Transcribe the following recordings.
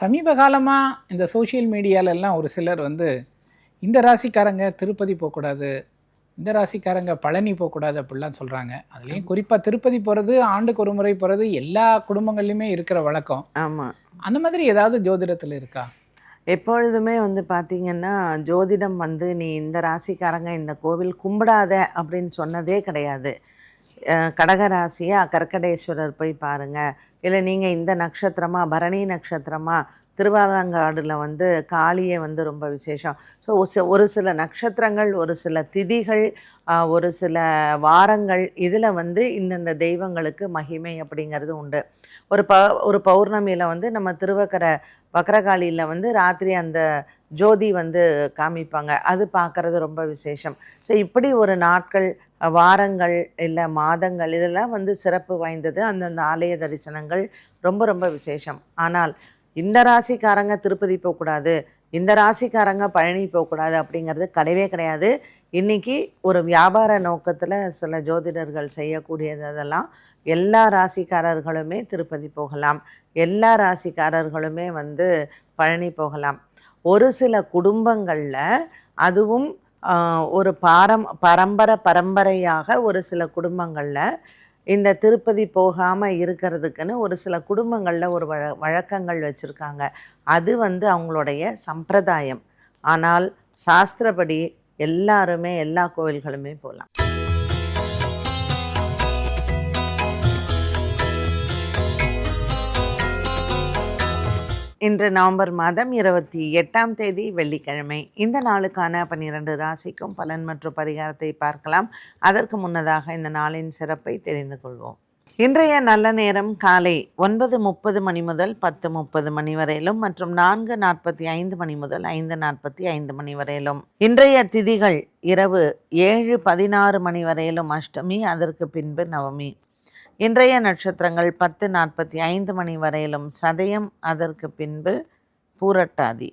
சமீப காலமாக இந்த சோஷியல் மீடியாலெல்லாம் ஒரு சிலர் வந்து இந்த ராசிக்காரங்க திருப்பதி போகக்கூடாது இந்த ராசிக்காரங்க பழனி போகக்கூடாது அப்படிலாம் சொல்கிறாங்க அதுலேயும் குறிப்பாக திருப்பதி போகிறது ஆண்டுக்கு ஒரு முறை போகிறது எல்லா குடும்பங்கள்லையுமே இருக்கிற வழக்கம். ஆமாம் அந்த மாதிரி ஏதாவது ஜோதிடத்தில் இருக்கா? எப்பொழுதுமே வந்து பார்த்தீங்கன்னா ஜோதிடம் வந்து நீ இந்த ராசிக்காரங்க இந்த கோவில் கும்பிடாத அப்படின்னு சொன்னதே கிடையாது. கடகராசியாக கடக கர்க்கடேஸ்வரர் போய் பாருங்கள் இல்லை நீங்கள் இந்த நட்சத்திரமா பரணி நட்சத்திரமா திருவாலங்காடில் வந்து காளியே வந்து ரொம்ப விசேஷம். ஸோ ஒரு சில நட்சத்திரங்கள் ஒரு சில திதிகள் ஒரு சில வாரங்கள் இதில் வந்து இந்தந்த தெய்வங்களுக்கு மகிமை அப்படிங்கிறது உண்டு. ஒரு ப ஒரு பௌர்ணமியில் வந்து நம்ம திருவக்கர வக்கரகாளியில் வந்து ராத்திரி அந்த ஜோதி வந்து காமிப்பாங்க. அது பார்க்குறது ரொம்ப விசேஷம். ஸோ இப்படி ஒரு நாட்கள் வாரங்கள் இல்லை மாதங்கள் இதெல்லாம் வந்து சிறப்பு வாய்ந்தது. அந்தந்த ஆலய தரிசனங்கள் ரொம்ப ரொம்ப விசேஷம். ஆனால் இந்த ராசிக்காரங்க திருப்பதி போகக்கூடாது இந்த ராசிக்காரங்க பழனி போகக்கூடாது அப்படிங்கிறது கிடையவே கிடையாது. இன்றைக்கி ஒரு வியாபார நோக்கத்தில் சில ஜோதிடர்கள் செய்யக்கூடியது அதெல்லாம் எல்லா ராசிக்காரர்களுமே திருப்பதி போகலாம். எல்லா ராசிக்காரர்களுமே வந்து பழனி போகலாம். ஒரு சில குடும்பங்களில் அதுவும் ஒரு பாரம் பரம்பரை பரம்பரையாக ஒரு சில குடும்பங்களில் இந்த திருப்பதி போகாமல் இருக்கிறதுக்குன்னு ஒரு சில குடும்பங்களில் ஒரு வழ வழக்கங்கள் வச்சுருக்காங்க. அது வந்து அவங்களுடைய சம்பிரதாயம். ஆனால் சாஸ்திரப்படி எல்லாருமே எல்லா கோவில்களுமே போகலாம். இன்று நவம்பர் மாதம் இருபத்தி எட்டாம் தேதி வெள்ளிக்கிழமை. இந்த நாளுக்கான பன்னிரண்டு ராசிக்கும் பலன் மற்றும் பரிகாரத்தை பார்க்கலாம். அதற்கு முன்னதாக இந்த நாளின் சிறப்பை தெரிந்து கொள்வோம். இன்றைய நல்ல நேரம் காலை ஒன்பது முப்பது மணி முதல் பத்து முப்பது மணி வரையிலும் மற்றும் நான்கு நாற்பத்தி ஐந்து மணி முதல் ஐந்து நாற்பத்தி ஐந்து மணி வரையிலும். இன்றைய திதிகள் இரவு ஏழு பதினாறு மணி வரையிலும் அஷ்டமி அதற்கு பின்பு நவமி. இன்றைய நட்சத்திரங்கள் பத்து நாற்பத்தி ஐந்து மணி வரையிலும் சதயம் அதற்கு பின்பு பூரட்டாதி.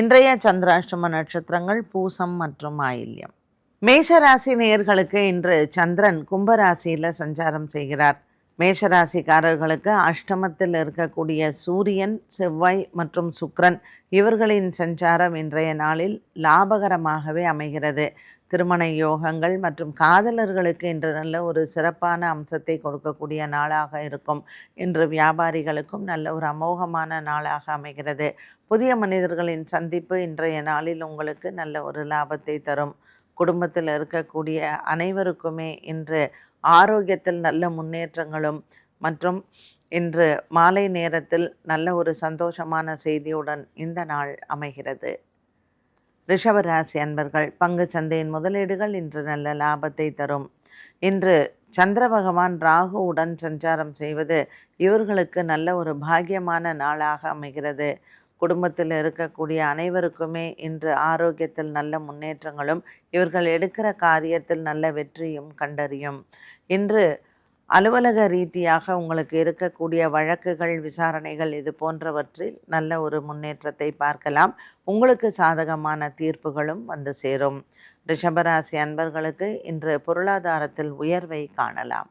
இன்றைய சந்திராஷ்டம நட்சத்திரங்கள் பூசம் மற்றும் ஆயில்யம். மேஷராசி நேயர்களுக்கு இன்று சந்திரன் கும்பராசியில் சஞ்சாரம் செய்கிறார். மேஷராசிக்காரர்களுக்கு அஷ்டமத்தில் இருக்கக்கூடிய சூரியன் செவ்வாய் மற்றும் சுக்ரன் இவர்களின் சஞ்சாரம் இன்றைய நாளில் லாபகரமாகவே அமைகிறது. திருமண யோகங்கள் மற்றும் காதலர்களுக்கு இன்று நல்ல ஒரு சிறப்பான அம்சத்தை கொடுக்கக்கூடிய நாளாக இருக்கும். இன்று வியாபாரிகளுக்கும் நல்ல ஒரு அமோகமான நாளாக அமைகிறது. புதிய மனிதர்களின் சந்திப்பு இன்றைய நாளில் உங்களுக்கு நல்ல ஒரு லாபத்தை தரும். குடும்பத்தில் இருக்கக்கூடிய அனைவருக்குமே இன்று ஆரோக்கியத்தில் நல்ல முன்னேற்றங்களும் மற்றும் இன்று மாலை நேரத்தில் நல்ல ஒரு சந்தோஷமான செய்தியுடன் இந்த நாள் அமைகிறது. ரிஷபராசி அன்பர்கள் பங்கு சந்தையின் முதலீடுகள் இன்று நல்ல லாபத்தை தரும். இன்று சந்திர பகவான் ராகுவுடன் சஞ்சாரம் செய்வது இவர்களுக்கு நல்ல ஒரு பாக்கியமான நாளாக அமைகிறது. குடும்பத்தில் இருக்கக்கூடிய அனைவருக்குமே இன்று ஆரோக்கியத்தில் நல்ல முன்னேற்றங்களும் இவர்கள் எடுக்கிற காரியத்தில் நல்ல வெற்றியும் கண்டறியும். இன்று அலுவலக ரீதியாக உங்களுக்கு இருக்கக்கூடிய வழக்குகள் விசாரணைகள் இது போன்றவற்றில் நல்ல ஒரு முன்னேற்றத்தை பார்க்கலாம். உங்களுக்கு சாதகமான தீர்ப்புகளும் வந்து சேரும். ரிஷபராசி அன்பர்களுக்கு இன்று பொருளாதாரத்தில் உயர்வை காணலாம்.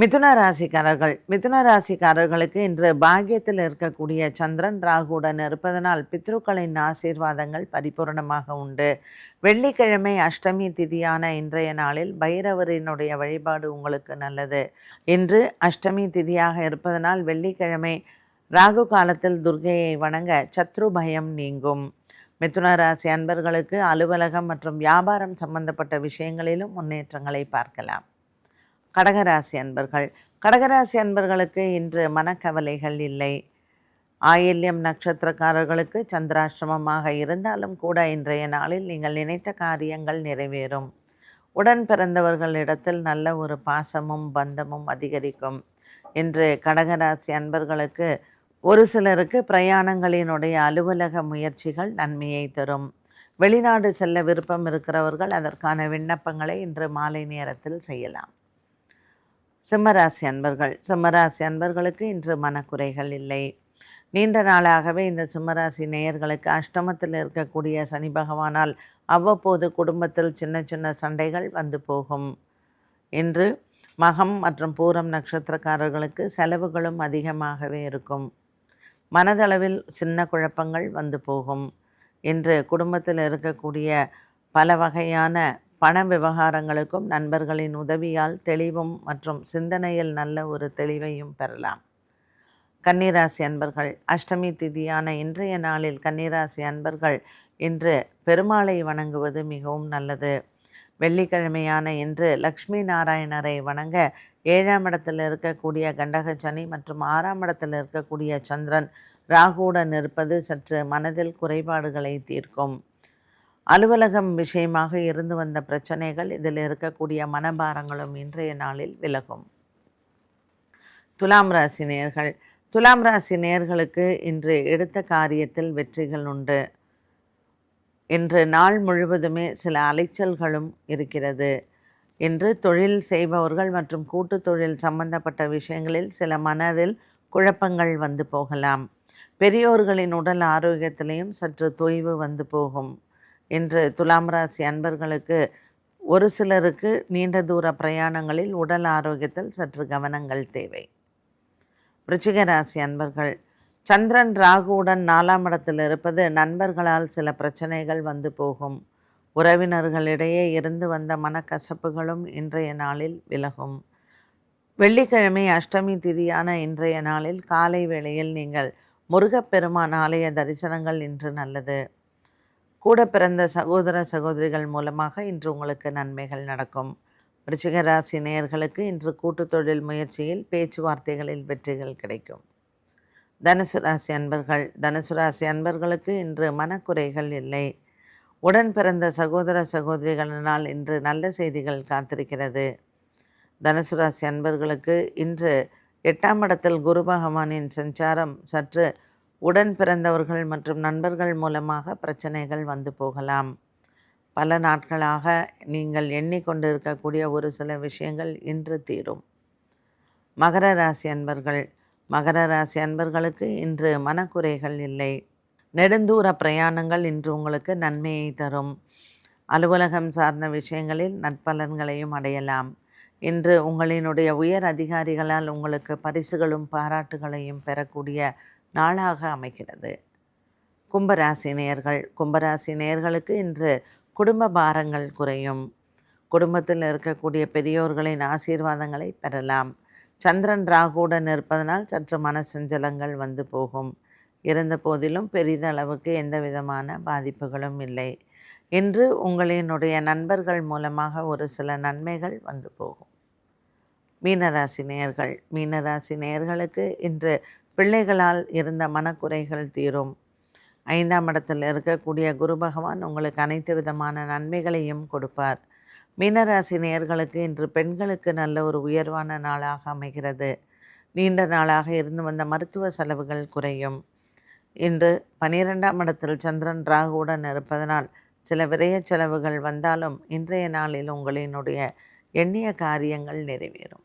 மிதுன ராசிக்காரர்கள். மிதுன ராசிக்காரர்களுக்கு இன்று பாகியத்தில் இருக்கக்கூடிய சந்திரன் ராகுடன் இருப்பதனால் பித்ருக்களின் ஆசீர்வாதங்கள் பரிபூரணமாக உண்டு. வெள்ளிக்கிழமை அஷ்டமி திதியான இன்றைய நாளில் பைரவரினுடைய வழிபாடு உங்களுக்கு நல்லது. இன்று அஷ்டமி திதியாக இருப்பதனால் வெள்ளிக்கிழமை ராகு காலத்தில் துர்கையை வணங்க சத்ரு பயம் நீங்கும். மிதுன ராசி அன்பர்களுக்கு அலுவலகம் மற்றும் வியாபாரம் சம்பந்தப்பட்ட விஷயங்களிலும் முன்னேற்றங்களை பார்க்கலாம். கடகராசி அன்பர்கள். கடகராசி அன்பர்களுக்கு இன்று மனக்கவலைகள் இல்லை. ஆயில்யம் நட்சத்திரக்காரர்களுக்கு சந்திராசிரமமாக இருந்தாலும் கூட இன்றைய நாளில் நீங்கள் நினைத்த காரியங்கள் நிறைவேறும். உடன் பிறந்தவர்களிடத்தில் நல்ல ஒரு பாசமும் பந்தமும் அதிகரிக்கும். இன்று கடகராசி அன்பர்களுக்கு ஒரு சிலருக்கு பிரயாணங்களினுடைய அலுவலக முயற்சிகள் நன்மையை தரும். வெளிநாடு செல்ல விருப்பம் இருக்கிறவர்கள் அதற்கான விண்ணப்பங்களை இன்று மாலை நேரத்தில் செய்யலாம். சிம்மராசி அன்பர்கள் சிம்மராசி அன்பர்களுக்கு இன்று மனக்குறைகள் இல்லை. நீண்ட நாளாகவே இந்த சிம்மராசி நேயர்களுக்கு அஷ்டமத்தில் இருக்கக்கூடிய சனி பகவானால் அவ்வப்போது குடும்பத்தில் சின்ன சின்ன சண்டைகள் வந்து போகும். இன்று மகம் மற்றும் பூரம் நட்சத்திரக்காரர்களுக்கு செலவுகளும் அதிகமாகவே இருக்கும். மனதளவில் சின்ன குழப்பங்கள் வந்து போகும். இன்று குடும்பத்தில் இருக்கக்கூடிய பல வகையான பண விவகாரங்களுக்கும் நண்பர்களின் உதவியால் தெளிவும் மற்றும் சிந்தனையில் நல்ல ஒரு தெளிவையும் பெறலாம். கன்னிராசி அன்பர்கள் அஷ்டமி திதியான இன்றைய நாளில் கன்னிராசி அன்பர்கள் இன்று பெருமாளை வணங்குவது மிகவும் நல்லது. வெள்ளிக்கிழமையான இன்று லக்ஷ்மி நாராயணரை வணங்க ஏழாம் இடத்தில் இருக்கக்கூடிய கண்டக சனி மற்றும் ஆறாம் இடத்தில் இருக்கக்கூடிய சந்திரன் ராகுடன் இருப்பது சற்று மனதில் குறைபாடுகளை தீர்க்கும். அலுவலகம் விஷயமாக இருந்து வந்த பிரச்சனைகள் இதில் இருக்கக்கூடிய மனபாரங்களும் இன்றைய நாளில் விலகும். துலாம் ராசி நேர்கள். துலாம் ராசி நேர்களுக்கு இன்று எடுத்த காரியத்தில் வெற்றிகள் உண்டு. இன்று நாள் முழுவதுமே சில அலைச்சல்களும் இருக்கிறது. இன்று தொழில் செய்பவர்கள் மற்றும் கூட்டு தொழில் சம்பந்தப்பட்ட விஷயங்களில் சில மனதில் குழப்பங்கள் வந்து போகலாம். பெரியோர்களின் உடல் ஆரோக்கியத்திலையும் சற்று தொய்வு வந்து போகும். இன்று துலாம் ராசி அன்பர்களுக்கு ஒரு சிலருக்கு நீண்ட தூர பிரயாணங்களில் உடல் ஆரோக்கியத்தில் சற்று கவனங்கள் தேவை. விருச்சிக ராசி அன்பர்கள் சந்திரன் ராகுவுடன் நாலாம் இடத்தில் இருப்பது நண்பர்களால் சில பிரச்சனைகள் வந்து போகும். உறவினர்களிடையே இருந்து வந்த மனக்கசப்புகளும் இன்றைய நாளில் விலகும். வெள்ளிக்கிழமை அஷ்டமி திதியான இன்றைய நாளில் காலை வேளையில் நீங்கள் முருகப்பெருமான் ஆலய தரிசனங்கள் இன்று நல்லது. கூட பிறந்த சகோதர சகோதரிகள் மூலமாக இன்று உங்களுக்கு நன்மைகள் நடக்கும். விருச்சிக ராசி நேயர்களுக்கு இன்று கூட்டு தொழில் முயற்சியில் பேச்சுவார்த்தைகளில் வெற்றிகள் கிடைக்கும். தனுசு ராசி அன்பர்கள் தனுசு ராசி அன்பர்களுக்கு இன்று மனக்குறைகள் இல்லை. உடன் பிறந்த சகோதர சகோதரிகளினால் இன்று நல்ல செய்திகள் காத்திருக்கிறது. தனுசு ராசி அன்பர்களுக்கு இன்று எட்டாம் இடத்தில் குரு பகவானின் சஞ்சாரம் சற்று உடன் பிறந்தவர்கள் மற்றும் நண்பர்கள் மூலமாக பிரச்சனைகள் வந்து போகலாம். பல நாட்களாக நீங்கள் எண்ணிக்கொண்டிருக்கக்கூடிய ஒரு சில விஷயங்கள் இன்று தீரும். மகர ராசி அன்பர்கள். மகர ராசி அன்பர்களுக்கு இன்று மனக்குறைகள் இல்லை. நெடுந்தூர பிரயாணங்கள் இன்று உங்களுக்கு நன்மையை தரும். அலுவலகம் சார்ந்த விஷயங்களில் நற்பலன்களையும் அடையலாம். இன்று உங்களினுடைய உயர் அதிகாரிகளால் உங்களுக்கு பரிசுகளும் பாராட்டுகளையும் பெறக்கூடிய நாளாக அமைகிறது. கும்பராசி நேர்கள் கும்பராசி நேயர்களுக்கு இன்று குடும்ப பாரங்கள் குறையும். குடும்பத்தில் இருக்கக்கூடிய பெரியோர்களின் ஆசீர்வாதங்களை பெறலாம். சந்திரன் ராகுடன் இருப்பதனால் சற்று மனசஞ்சலங்கள் வந்து போகும். இருந்த போதிலும் பெரிதளவுக்கு எந்த விதமான பாதிப்புகளும் இல்லை. இன்று உங்களினுடைய நண்பர்கள் மூலமாக ஒரு சில நன்மைகள் வந்து போகும். மீனராசி நேயர்கள் மீனராசி நேயர்களுக்கு இன்று பிள்ளைகளால் இருந்த மனக்குறைகள் தீரும். ஐந்தாம் இடத்தில் இருக்கக்கூடிய குரு பகவான் உங்களுக்கு அனைத்து விதமான நன்மைகளையும் கொடுப்பார். மீனராசி நேயர்களுக்கு இன்று பெண்களுக்கு நல்ல ஒரு உயர்வான நாளாக அமைகிறது. நீண்ட நாளாக இருந்து வந்த மருத்துவ செலவுகள் குறையும். இன்று பனிரெண்டாம் இடத்தில் சந்திரன் ராகுவுடன் இருப்பதனால் சில விரைய செலவுகள் வந்தாலும் இன்றைய நாளில் உங்களினுடைய எண்ணிய காரியங்கள் நிறைவேறும்.